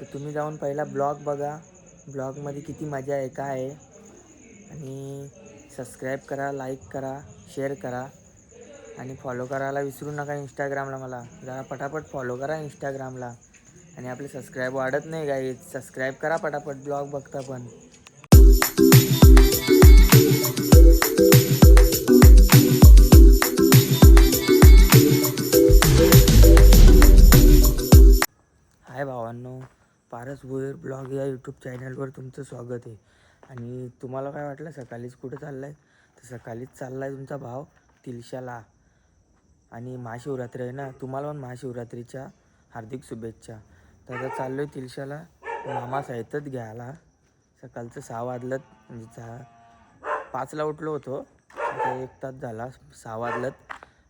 तर तुम्ही जाऊन पहिला ब्लॉग बघा. ब्लॉगमध्ये किती मजा आहे काय आहे. आणि सबस्क्राईब करा लाईक करा शेअर करा. आणि फॉलो करायला विसरू नका इंस्टाग्रामला मला. जरा पटापट फॉलो करा इंस्टाग्रामला. आणि आपले सबस्क्राईब वाढत नाही काही सबस्क्राईब करा पटापट ब्लॉग बघता पण. पारस भोयर ब्लॉग या यूट्यूब चॅनलवर तुमचं स्वागत आहे. आणि तुम्हाला काय वाटलं सकाळीच कुठं चाललं आहे तर सकाळीच चालला आहे तुमचा भाव तिलशाला. आणि महाशिवरात्री आहे ना तुम्हाला पण महाशिवरात्रीच्या हार्दिक शुभेच्छा. तर आता चाललो आहे तिलशाला. मामा साहित्यच घ्यायला. सकाळचं सहा वाजलं म्हणजे सहा पाचला उठलो होतो. आता एक तास झाला सहा वाजलं.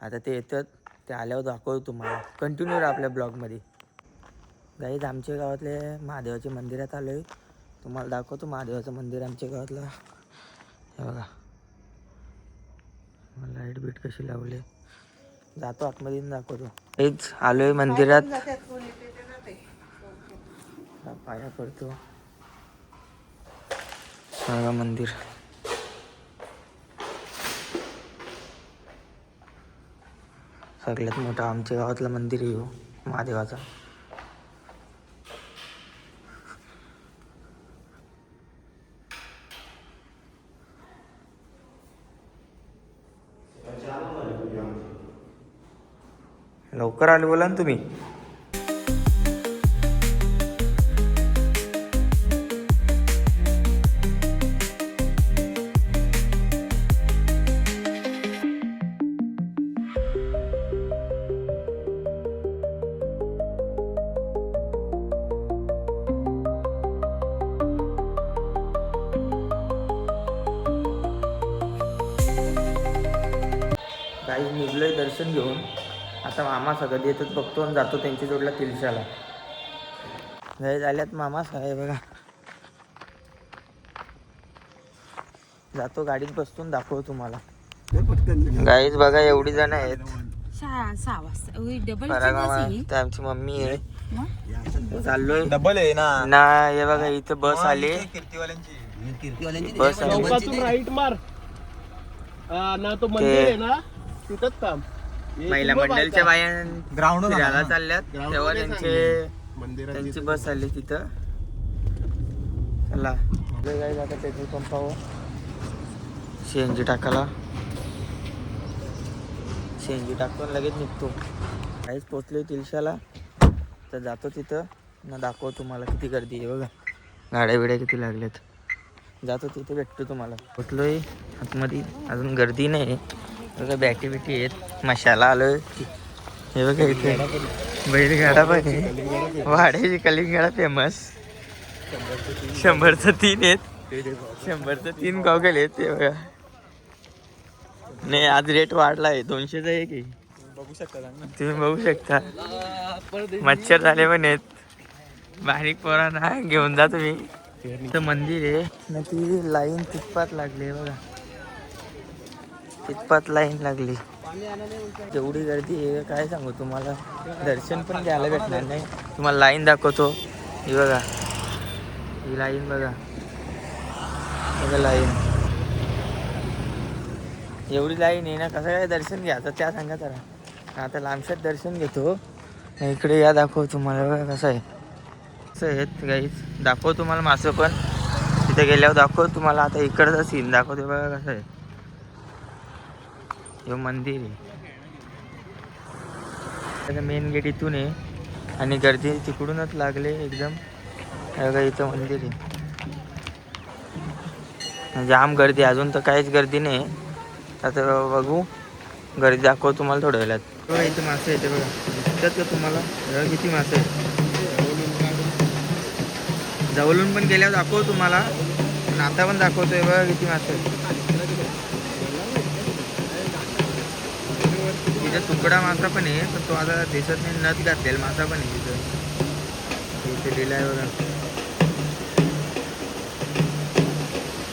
आता ते येतात ते आल्यावर दाखवतो तुम्हाला. कंटिन्यू राहा आपल्या ब्लॉगमध्ये गाईज आमच्या गावातले महादेवाचे मंदिरात आलो आहे तुम्हाला दाखवतो महादेवाचं मंदिर आमच्या गावातलं. हे बघा. लाइट बीट कशी लावली? जातो आतमध्ये दाखवतो. हेच आलो आहे मंदिरात पाया पडतो. बघा मंदिर. सगळ्यात मोठं आमच्या गावातलं मंदिर आहे हो महादेवाचं. लवकर आले बोला ना तुम्ही. आता मामा सगळं येतात बघतो आणि जातो त्यांच्या जोडला तिलशाला. गाई झाल्यात मामा साहेब बघा. जातो गाडीत बसतो आणि दाखवतो तुम्हाला. गाईच बघा एवढी जण आहेत. ही. आमची मम्मी आहे? चाललोय. डबल आहे ना. ना हे बघा इथं बस आली. कीर्तिवाल्यांची. बस आली. राईट मार. हा, ना तो मंदिर आहे ना तिथंच थांब. हे महिला मंडळच्या बाया ग्राउंड फिरायला चालल्यात. तेव्हा त्यांचे त्यांची बस आली तिथं. चला. आता पेट्रोल पंपावर सी एन जी टाकायला. सी एन जी टाकून लगेच निघतो. काहीच पोचलोय तिलशाला. तर जातो तिथं. ना दाखव तुम्हाला किती गर्दी आहे. बघा. गाड्या बिड्या किती लागल्यात. जातो तिथे भेटतो तुम्हाला. पोचलोय आतमध्ये अजून गर्दी नाही. बघा बॅटी बिटी आहेत. मशाला आलोय. हे बघा इथे. बैलगाडा पण आहे वाड्याची कलिंगडा फेमस शंभरचं तीन आहेत. शंभरचं तीन गॉगल आहेत ते बघा. नाही आज रेट वाढला आहे दोनशेचा आहे बघू शकता तुम्ही बघू शकता. मच्छर झाले पण आहेत. बारीक पोरांना घेऊन जा तुम्ही. इथं मंदिर आहे. ना ती लाईन तितपात लागली आहे बघा. तिथपात लाईन लागली. जेवढी गर्दी आहे काय सांगू तुम्हाला? दर्शन पण घ्यायला भेटणार नाही. तुम्हाला लाईन दाखवतो. ही बघा. ही लाईन बघा. बघा लाईन. एवढी लाईन आहे ना कसं काय दर्शन घ्यायचं त्या सांगा जरा. आता लांबशात दर्शन घेतो. इकडे या दाखव तुम्हाला बघा कसं आहे. कसं आहेत गाईच दाखव तुम्हाला मासं पण. तिथे गेल्यावर दाखव तुम्हाला. आता इकडचा सीन दाखवते बघा कसं आहे. हे मंदिर आहे. त्याचं मेन गेट इथून आहे. आणि गर्दी तिकडूनच लागले एकदम. बघा इथं मंदिर आहे. म्हणजे जाम गर्दी अजून तर काहीच गर्दी नाही आता बघू गर्दी दाखव तुम्हाला थोड्या वेळात. बघा इथे मासे येते बघा. दिसतात का तुम्हाला? बघा किती मासे आहेत. जवळून पण गेल्यावर दाखव तुम्हाला. आणि आता पण दाखवतोय बघा किती मासे आहेत. तिथे तुकडा मासा पण आहे पण तो आता दिसत नाही नथ घातलेला मासा पण आहे तिथं. इथे लिहिलं आहे बघा.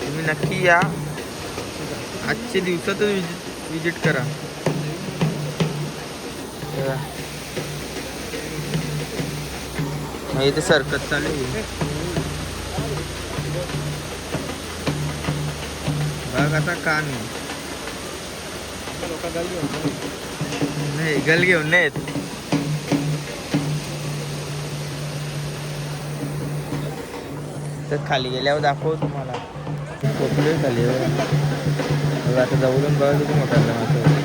तुम्ही नक्की या. आजच्या दिवसातच विजिट विजिट करा. नाही इथे सरकत चालू आहे. बघ आता कान नाही गल घेऊन नाही येत तर खाली गेल्यावर दाखव तुम्हाला. पोचलोय खाली. बघा आता जवळून बघा किती मोठा माझं.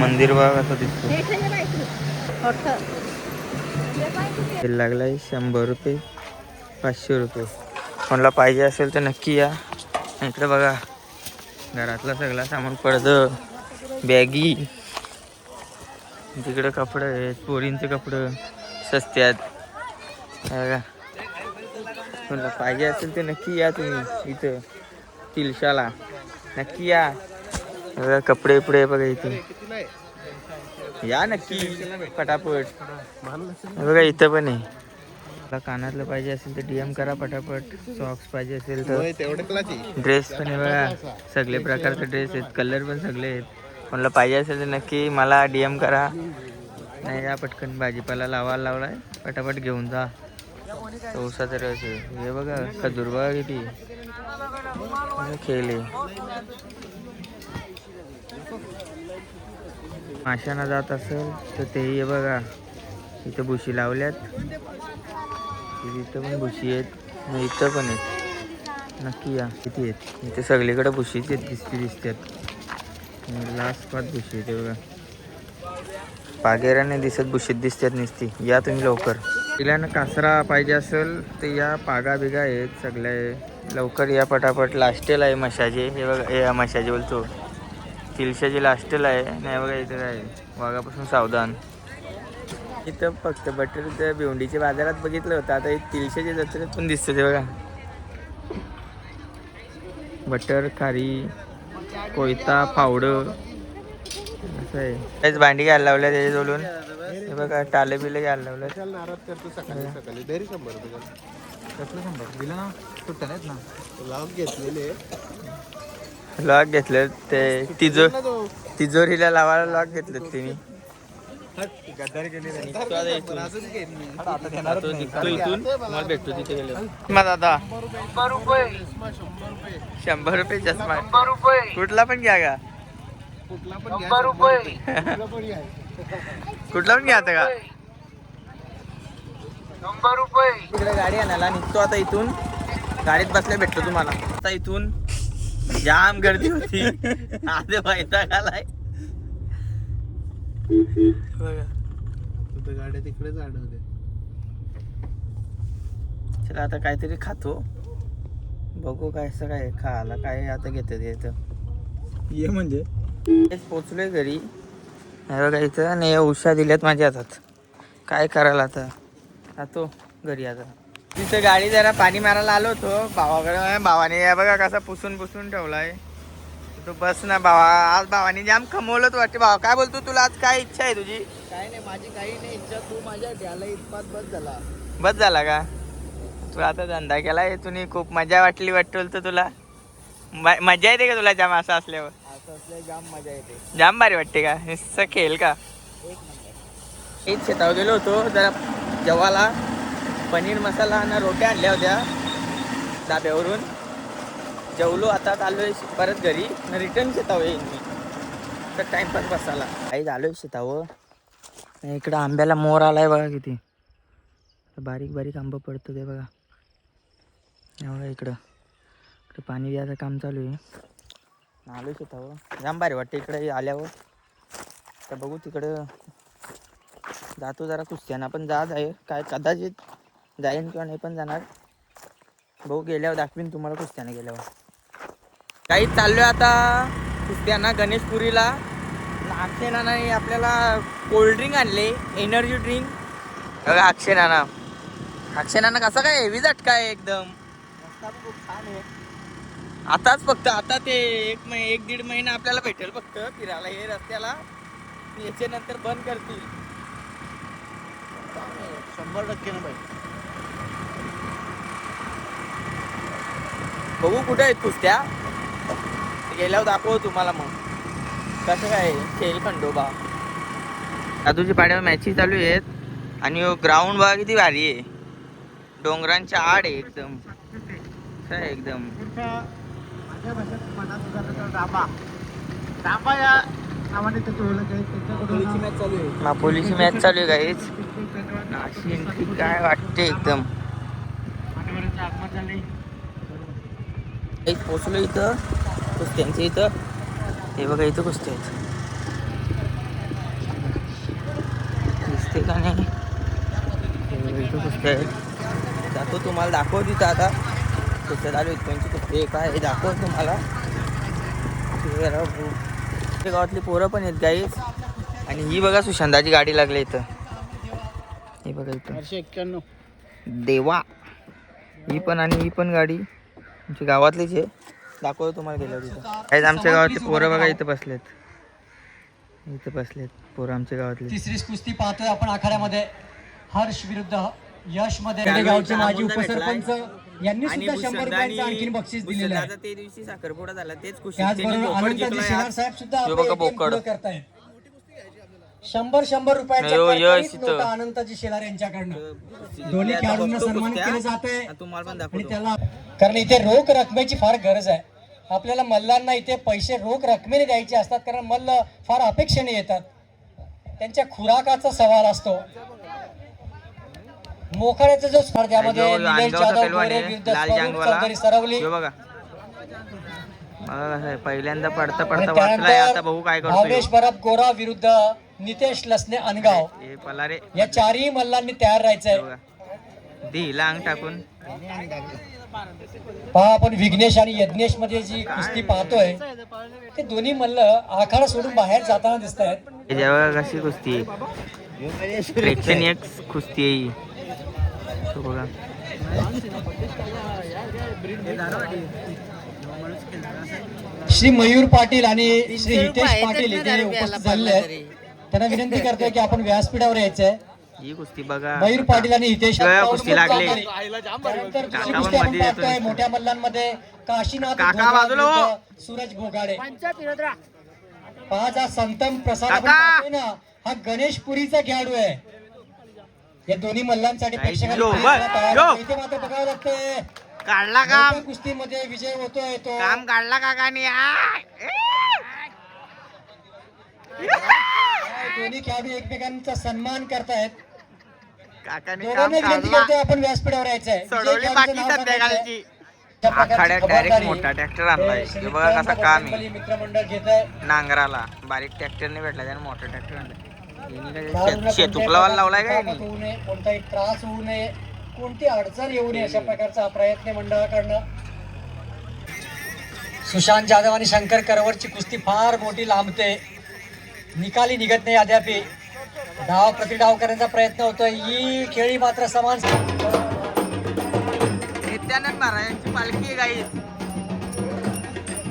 मंदिर बघा कसं दिसतो. लागलाय शंभर रुपये पाचशे रुपये. कोणाला पाहिजे असेल तर नक्की या. इकडे बघा घरातला सगळा सामान पडदं बॅगी तिकडे कपडे आहेत पोरींचे कपडे सस्ते आहेत. हे कोणाला पाहिजे असेल तर नक्की या तुम्ही इथं तिलशाला. नक्की या. बघा कपडे बिपडे बघा इथे. या नक्की पटापट बघा इथं पण आहे. मला कानातलं पाहिजे असेल तर डीएम करा पटापट. सॉक्स पाहिजे असेल तर. ड्रेस पण आहे बघा. सगळे प्रकारचे ड्रेस आहेत. कलर पण सगळे आहेत. कोणाला पाहिजे असेल तर नक्की मला डी एम करा. नाही या पटकन भाजीपाला लावायला लावलाय. पटापट घेऊन जा. चौसाचा रस आहे. हे बघा खजूर बघा किती. खेळले. माशांना जात असेल तर तेही हे बघा. इथं बुशी लावल्यात. इथं पण भुशी आहेत. आणि इथं पण आहेत. नक्की या. किती आहेत? इथे सगळीकडे भुशीच आहेत. दिसते दिसतात लास्ट पाच भुशी येते बघा. पागेराने दिसत बुशीत दिसतात नुसती. या तुम्ही लवकर. तिला कासरा पाहिजे असेल तर या पागा बिगा आहेत सगळे. लवकर या पटापट. लास्टेल आहे मशाचे हे बघा हे मशाचे बोलतो. तिलशाची लास्टेल आहे. नाही बघा इथं काय वाघापासून सावधान. इथं फक्त बटर त्या भिवंडीच्या बाजारात बघितलं होतं. आता हे तिलशाच्या जत्रेत पण दिसतं ते बघा. बटर खारी कोयता फावडं. असं आहे. तेच भांडी घ्यायला लावल्या त्याच्याजवळून हे बघा टाले बिले घ्यायला लावल्या नाराज करतो सकाळी सकाळी. तरी शंभर रुपये कसलं शंभर? दिलं ना? सुट्ट्या नाहीत ना? लाभ घेतलेले. लॉक घेतलं ते तिजो तिजोरीला लावायला लॉक घेतलं तिने दादा शंभर रुपये चष्मा कुठला पण घ्या का कुठला पण घ्या आता का इकडे गाडी आणायला निघतो आता इथून गाडीत बसल्या भेटतो तुम्हाला आता इथून जाम गर्दी होती आधी वैताग आलाय बघा. गाड्या तिकडेच अडवते चला आता काहीतरी खातो. बघू काय असं काय खायला काय आता घेतात इथं ये म्हणजे? पोचलोय घरी. हे बघा इथं आणि या उषा दिल्यात माझ्या हातात. काय करायला आता? जातो घरी आता. तिथं गाडी जरा पाणी मारायला आलो होतो. भावाकडे भावाने बघा कसा पुसून पुसून ठेवलाय. तू बस ना भावा. आज भावाने जाम कमवलं वाटते. भावा काय बोलतो तुला आज काय इच्छा आहे तुझी? काही नाही माझी काही नाही इच्छा. तू माझ्या घ्यायला इतपात बस झाला. बस झाला का? तू आता धंदा केलाय तुम्ही खूप मजा वाटली वाटल तर तुला. मजा येते का तुला जाम असं असल्यावर? असं असल्या जाम मजा येते. जाम भारी वाटते का? नुसतं खेळ का? एक नंबर. एक शेतावर गेलो होतो जरा जेवाला पनीर मसाला आणि रोट्या आणल्या होत्या डाब्यावरून जेवलो आता आहे परत घरी. रिटर्न शेतावं येईन मी. तर टाइमपास बसायला. काही झालोय शेतावं आणि इकडं आंब्याला मोर आलाय बघा किती. बारीक बारीक आंबा पडतो ते बघा. एवढं इकडं. इकडं पाणी द्यायचं काम चालू आहे. आलो शेतावं जाम भारी वाटतं इकडे आल्यावर. तर बघू तिकडं. जातो जरा कुस्त्यानं. पण जा जाय. काय कदाचित जाईन किंवा नाही पण जाणार. भाऊ गेल्यावर दाखवीन तुम्हाला कुस्त्याने गेल्यावर. काही चाललोय आता कुस्त्यांना गणेशपुरीला. अक्षय नानाने आपल्याला कोल्ड्रिंक आणले एनर्जी ड्रिंक बघा अक्षय नाना. अक्षय नाना कसा काय हेवी झटका आहे एकदम. खूप छान आहे. आताच फक्त आता ते एक महि एक दीड महिना आपल्याला भेटेल फक्त फिरायला हे रस्त्याला. याच्या नंतर बंद करतील. शंभर टक्के ना बाई. बघू कुठे आहेत कुस्त्या. गेल्यावर दाखव तुम्हाला मग. कसं काय खेळ खंडोबा दादूची पाड्यावर मॅची चालू आहेत. आणि ग्राउंड बघा किती भारी आहे. डोंगरांच्या आड आहे एकदम. आहे एकदम? त्यांच्याकडून मॅच चालू आहे. नापोलीची मॅच चालू आहे काहीच नाशिक काय वाटते एकदम. एक पोचलो इथं. कुस्त्यांच्या इथं. हे बघा इथं कुस्ती आहेत. दिसते का नाही? इथं कुस्ती आहेत. जातो तुम्हाला दाखव तिथं आता. कुस्त्या चालू आहेत कोणची कुस्ती आहे काय हे दाखव तुम्हाला. गावातली पोरं पण आहेत गाईच आणि ही बघा सुशांताची गाडी लागली इथं. ही बघा इथं. चारशे एक्क्याण्णव. देवा. ही पण आणि ही पण गाडी. आमच्या गावातलीच आहे. दाखवतो तुम्हाला गेल्यावर तिथं. आहेत आमच्या गावातले पोरं बघा इथं बसलेत. इथं बसलेत पोरं आमच्या गावातले. तिसरी कुस्ती पाहतोय आपण आखाड्यामध्ये. हर्ष विरुद्ध यशमध्ये गावचे माजी उपसरपंच यांनी आणि सुद्धा शंभर भूषणदानी- रुपयांचं आणखीन बक्षीस दिलेलं आहे. ते दिवशी साखरपुडा झाला तेच कुस्ती त्याचबरोबर त्यांनी बोकड अनंताजी जिंकला शेलार यार. साहेब सुद्धा हे आपले बघा ATM बोकड. पुढं करतायत. शंभर शंभर रुपयाच्या नाही हो, यश कडकडीत इथं. नोटा अनंताजी शेलार यांच्याकडनं. कुस्ती दोन्ही जिंकली. आता खेळाडूंना बघतो सन्मानित कुस्त्या. केलं जात आहे आता तुम्हाला पण आणि दाखवतो. त्याला कारण इथे रोख रकमेची फार गरज आहे. आपल्याला मल्लांना इथे पैसे रोख रकमेने द्यायचे असतात कारण मल्ल फार अपेक्षेने येतात. त्यांच्या खुराकाचा सवाल असतो. मोखाड्याचा जो स्पर्धेमध्ये निलेश जाधव गोरे विरुद्ध स्वरूप चौधरी सरवली. पहिल्यांदा पडता पडता वाचलाय आता त्यानंतर बघू काय करतो भावेश बरब गोरा विरुद्ध नितेश लसने अनगाव. या चारही मल्लांनी तयार राहायचंय. दिला अंग टाकून. पहा आपण विघ्नेश आणि यज्ञेशमध्ये जी कुस्ती पाहतोय ते दोन्ही मल्ल आखाडा सोडून बाहेर जाताना दिसत आहेत हे जेव्हा कशी कुस्ती? प्रेक्षणीय कुस्ती आहे ही. तो बघा. श्री मयूर पाटील आणि श्री हितेश पाटील इथे उपस्थित झालेले आहेत. त्यांना विनंती करतोय की आपण व्यासपीठावर यायचंय. ही कुस्ती बघा मयूर पाटील आणि हितेश कुस्ती लागली. त्यानंतर दुसरी कुस्ती आपण पाहतोय. मोठ्या मल्लांमध्ये काशीनाथ काका बाजूला हो. विरुद्ध सूरज घोगाडे हा संतम प्रसाद आपण काका. पाहतोय ना हा गणेशपुरीचा खेळाडू आहे या दोन्ही मल्लांसाठी आई, प्रेक्षकांनी बस, तयार यो. आहे. इथे मात्र बघावं लागतंय काढला काम मोठ्या कुस्तीमध्ये विजय होतोय तो काम काढला काकाने आय. दोन्ही खेळाडू एकमेकांचा सन्मान करतायत. काकाने काम दोघांना विनंती काढला करतोय आपण व्यासपीठावर यायचंय. विजय सोडवली खेळाडूचं बाकी नाव सांगायचंय. संध्याकाळची. त्या प्रकारची आखाड्यात खबरदारी डायरेक्ट मोठा ट्रॅक्टर आणलाय. हे श्री बघा कसा प्रेम काम बजरंगबली आहे मित्रमंडळ घेत आहे नांगराला. बारीक ट्रॅक्टरने भेटला त्याने मोठा ट्रॅक्टर आणलाय यांनी काय खेळाडूंना शेत- कोणत्याही शेतुकलावाला लावलाय होऊ नये कोणताही त्रास होऊ नये कोणती अडचण येऊ नये अशा प्रकारचा हा प्रयत्न आहे मंडळाकडनं. सुशांत जाधव आणि शंकर करवरची कुस्ती फार मोठी लांबते. निकाली निघत नाही अद्यापी डाव प्रतिडाव करण्याचा प्रयत्न होतोय. ही खेळी मात्र समान नित्यानंद महाराजांची पालखी आहे गाई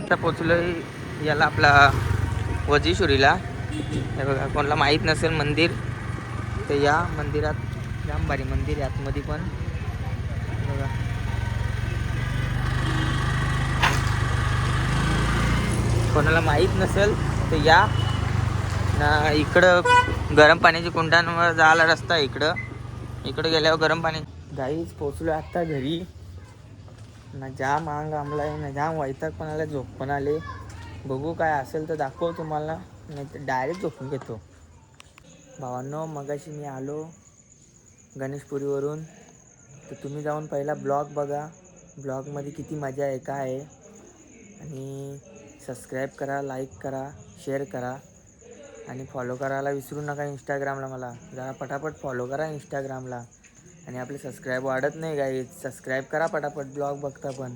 आता पोचलोय याला आपला वजीशुरीला. हे बघा कोणाला माहीत नसेल मंदिर तर या मंदिरात जाम भारी मंदिर आहे आतमध्ये पण. बघा. कोणाला माहीत नसेल तर या ना इकडं गरम पाण्याची कुंडांवर जायला रस्ता आहे इकडं. इकडं गेल्यावर गरम पाणी गाईच पोचलो आत्ता घरी. ना जाम आहाग आमला आहे ना जाम वैताग पण आला झोप पण आले. बघू काय असेल तर दाखव तुम्हाला. नाही तर डायरेक्ट झोपून घेतो. भावांनो मगाशी मी आलो गणेशपुरीवरून. तर तुम्ही जाऊन पहिला ब्लॉग बघा. ब्लॉगमध्ये किती मजा आहे काय आहे. आणि सबस्क्राईब करा लाईक करा शेअर करा. आणि फॉलो करायला विसरू नका इंस्टाग्रामला मला. जरा पटापट फॉलो करा इंस्टाग्रामला आणि आपले सबस्क्राईब वाढत नाही काही सबस्क्राईब करा पटापट. ब्लॉग बघता पण.